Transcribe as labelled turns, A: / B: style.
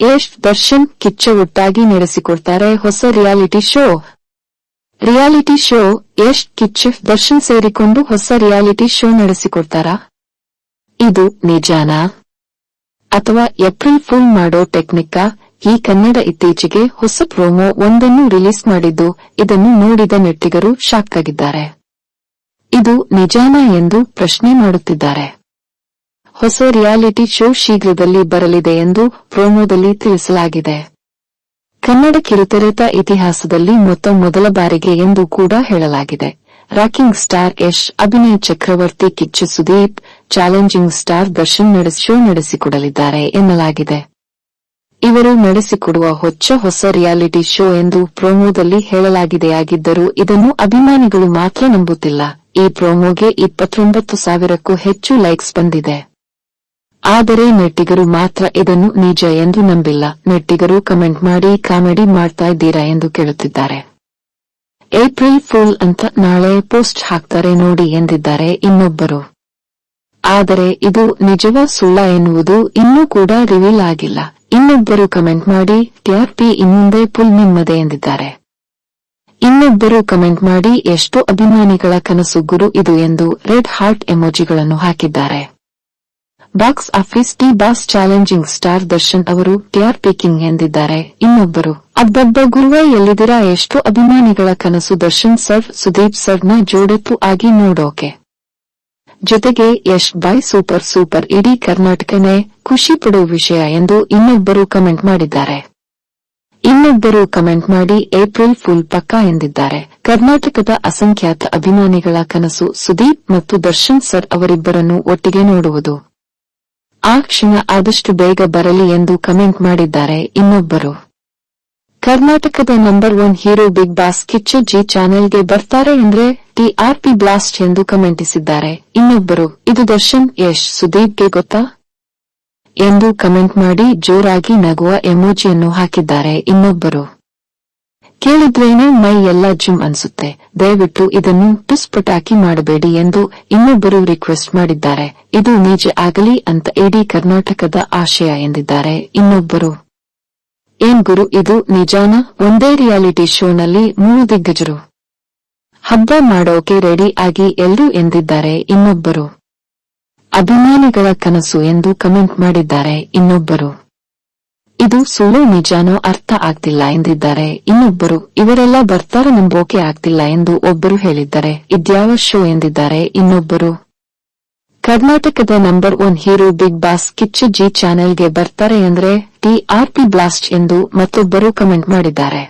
A: ಯಶ್ ದರ್ಶನ್ ಕಿಚ್ಚ ಒಟ್ಟಾಗಿ ನಡೆಸಿಕೊಡ್ತಾರೆ ಹೊಸ reality show. Reality show Yash Kichcha Darshan ಸೇರಿಕೊಂಡು ಹೊಸ ರಿಯಾಲಿಟಿ ಶೋ ನಡೆಸಿಕೊಡ್ತಾರಾ ಇದು ನಿಜಾನಾ? ಅಥವಾ ಏಪ್ರಿಲ್ ಫುಲ್ ಮಾಡೋ ಟೆಕ್ನಿಕ್? ಈ ಕನ್ನಡ ಇತ್ತೀಚೆಗೆ ಹೊಸ ಪ್ರೋಮೋ ಒಂದನ್ನು ರಿಲೀಸ್ ಮಾಡಿದ್ದು, ಇದನ್ನು ನೋಡಿದ ನೆಟ್ಟಿಗರು ಶಾಕ್ ಆಗಿದ್ದಾರೆ ಇದು ನಿಜಾನಾ ಎಂದು ಪ್ರಶ್ನೆ ಮಾಡುತ್ತಿದ್ದಾರೆ. ಹೊಸ ರಿಯಾಲಿಟಿ ಶೋ ಶೀಘ್ರದಲ್ಲಿ ಬರಲಿದೆ ಎಂದು ಪ್ರೋಮೋದಲ್ಲಿ ತಿಳಿಸಲಾಗಿದೆ. ಕನ್ನಡ ಕಿರುತೆರೆತ ಇತಿಹಾಸದಲ್ಲಿ ಮೊತ್ತ ಮೊದಲ ಬಾರಿಗೆ ಎಂದು ಕೂಡ ಹೇಳಲಾಗಿದೆ. ರಾಕಿಂಗ್ ಸ್ಟಾರ್ ಯಶ್, ಅಭಿನಯ ಚಕ್ರವರ್ತಿ ಕಿಚ್ಚು ಸುದೀಪ್, ಚಾಲೆಂಜಿಂಗ್ ಸ್ಟಾರ್ ದರ್ಶನ್ ನಡೆಸಿ, ಶೋ ನಡೆಸಿಕೊಡಲಿದ್ದಾರೆ ಎನ್ನಲಾಗಿದೆ. ಇವರು ನಡೆಸಿಕೊಡುವ ಹೊಚ್ಚ ಹೊಸ ರಿಯಾಲಿಟಿ ಶೋ ಎಂದು ಪ್ರೋಮೋದಲ್ಲಿ ಹೇಳಲಾಗಿದೆಯಾಗಿದ್ದರೂ ಇದನ್ನು ಅಭಿಮಾನಿಗಳು ಮಾತ್ರ ನಂಬುತ್ತಿಲ್ಲ. ಈ ಪ್ರೋಮೋಗೆ ಇಪ್ಪತ್ತೊಂಬತ್ತು ಸಾವಿರಕ್ಕೂ ಹೆಚ್ಚು ಲೈಕ್ಸ್ ಬಂದಿದೆ. ಆದರೆ ನೆಟ್ಟಿಗರು ಮಾತ್ರ ಇದನ್ನು ನಿಜ ಎಂದು ನಂಬಿಲ್ಲ. ನೆಟ್ಟಿಗರು ಕಮೆಂಟ್ ಮಾಡಿ, ಕಾಮಿಡಿ ಮಾಡ್ತಾ ಇದ್ದೀರಾ ಎಂದು ಕೇಳುತ್ತಿದ್ದಾರೆ. ಏಪ್ರಿಲ್ ಫುಲ್ ಅಂತ ನಾಳೆ ಪೋಸ್ಟ್ ಹಾಕ್ತಾರೆ ನೋಡಿ ಎಂದಿದ್ದಾರೆ ಇನ್ನೊಬ್ಬರು. ಆದರೆ ಇದು ನಿಜವ ಸುಳ್ಳ ಎನ್ನುವುದು ಇನ್ನೂ ಕೂಡ ರಿವೀಲ್ ಆಗಿಲ್ಲ. ಇನ್ನೊಬ್ಬರು ಕಮೆಂಟ್ ಮಾಡಿ ಟಿಆರ್ಪಿ ಇನ್ನೊಂದೇ ಪುಲ್ ನಿಮ್ಮದೆ ಎಂದಿದ್ದಾರೆ. ಇನ್ನೊಬ್ಬರು ಕಮೆಂಟ್ ಮಾಡಿ, ಎಷ್ಟೋ ಅಭಿಮಾನಿಗಳ ಕನಸು ಗುರು ಇದು ಎಂದು ರೆಡ್ ಹಾರ್ಟ್ ಎಮೋಜಿಗಳನ್ನು ಹಾಕಿದ್ದಾರೆ. Box office D boss challenging star Darshan ಅವರು ಟಿಆರ್ ಪಿಕಿಂಗ್ ಎಂದಿದ್ದಾರೆ. ಇನ್ನೊಬ್ಬರು, ಅಬ್ಬಬ್ಬ ಗುರುವೇ ಎಲ್ಲಿದಿರ ಎಷ್ಟು ಅಭಿಮಾನಿಗಳ ಕನಸು? ದರ್ಶನ್ ಸರ್, ಸುದೀಪ್ ಸರ್ನ ಜೋಡೆತ್ತು ಆಗಿ ನೋಡೋಕೆ. ಜೊತೆಗೆ ಯಶ್ ಬಾಯ್ ಸೂಪರ್ ಸೂಪರ್, ಇಡೀ ಕರ್ನಾಟಕನೇ ಖುಷಿ ಪಡುವ ವಿಷಯ ಎಂದು ಇನ್ನೊಬ್ಬರು ಕಮೆಂಟ್ ಮಾಡಿದ್ದಾರೆ. ಇನ್ನೊಬ್ಬರು ಕಮೆಂಟ್ ಮಾಡಿ, ಏಪ್ರಿಲ್ ಫುಲ್ ಪಕ್ಕಾ ಎಂದಿದ್ದಾರೆ. ಕರ್ನಾಟಕದ ಅಸಂಖ್ಯಾತ ಅಭಿಮಾನಿಗಳ ಕನಸು ಸುದೀಪ್ ಮತ್ತು ದರ್ಶನ್ ಸರ್ ಅವರಿಬ್ಬರನ್ನು ಒಟ್ಟಿಗೆ ನೋಡುವುದು. ಆ ಕ್ಷಣ ಆದಷ್ಟು ಬೇಗ ಬರಲಿ ಎಂದು ಕಮೆಂಟ್ ಮಾಡಿದ್ದಾರೆ ಇನ್ನೊಬ್ಬರು. ಕರ್ನಾಟಕದ number one hero big boss Kichcha Zee ಚಾನೆಲ್ಗೆ ಬರ್ತಾರೆ ಅಂದ್ರೆ ಟಿಆರ್ಪಿ ಬ್ಲಾಸ್ಟ್ ಎಂದು ಕಮೆಂಟಿಸಿದ್ದಾರೆ. ಇನ್ನೊಬ್ಬರು, ಇದು ದರ್ಶನ್, ಯಶ್, ಸುದೀಪ್ಗೆ ಗೊತ್ತಾ? ಎಂದು ಕಮೆಂಟ್ ಮಾಡಿ ಜೋರಾಗಿ ನಗುವ ಎಮೋಜಿಯನ್ನು ಹಾಕಿದ್ದಾರೆ ಇನ್ನೊಬ್ಬರು. ಕೇಳಿದ್ರೇನೆ ಮೈ ಎಲ್ಲ ಜಿಮ್ ಅನ್ಸುತ್ತೆ. ದಯವಿಟ್ಟು ಇದನ್ನು ಪುಸ್ ಪಟಾಕಿ ಮಾಡಬೇಡಿ ಎಂದು ಇನ್ನೊಬ್ಬರು ರಿಕ್ವೆಸ್ಟ್ ಮಾಡಿದ್ದಾರೆ. ಇದು ನಿಜ ಆಗಲಿ ಅಂತ ಇಡೀ ಕರ್ನಾಟಕದ ಆಶಯ ಎಂದಿದ್ದಾರೆ ಇನ್ನೊಬ್ಬರು. ಏನ್ ಗುರು ಇದು? ನಿಜಾನ? ಒಂದೇ ರಿಯಾಲಿಟಿ ಶೋನಲ್ಲಿ ಮೂರು ದಿಗ್ಗಜರು. ಹಬ್ಬ ಮಾಡೋಕೆ ರೆಡಿ ಆಗಿ ಎಲ್ಲರೂ ಎಂದಿದ್ದಾರೆ ಇನ್ನೊಬ್ಬರು. ಅಭಿಮಾನಿಗಳ ಕನಸು ಎಂದು ಕಮೆಂಟ್ ಮಾಡಿದ್ದಾರೆ ಇನ್ನೊಬ್ಬರು. ಇದು ಸುಳ್ಳು ನಿಜಾನೋ ಅರ್ಥ ಆಗ್ತಿಲ್ಲ ಎಂದಿದ್ದಾರೆ. ಇನ್ನೊಬ್ಬರು, ಇವರೆಲ್ಲ ಬರ್ತಾರ ನಂಬೋಕೆ ಆಗ್ತಿಲ್ಲ ಎಂದು ಒಬ್ಬರು ಹೇಳಿದ್ದಾರೆ. ಇದ್ಯಾವ ಶೋ ಎಂದಿದ್ದಾರೆ? ಇನ್ನೊಬ್ಬರು, ಕರ್ನಾಟಕದ number one hero big boss Kichcha Zee ಚಾನೆಲ್ಗೆ ಬರ್ತಾರೆ ಅಂದ್ರೆ ಟಿಆರ್ಪಿ ಬ್ಲಾಸ್ಟ್ ಎಂದು ಮತ್ತೊಬ್ಬರು ಕಮೆಂಟ್ ಮಾಡಿದ್ದಾರೆ.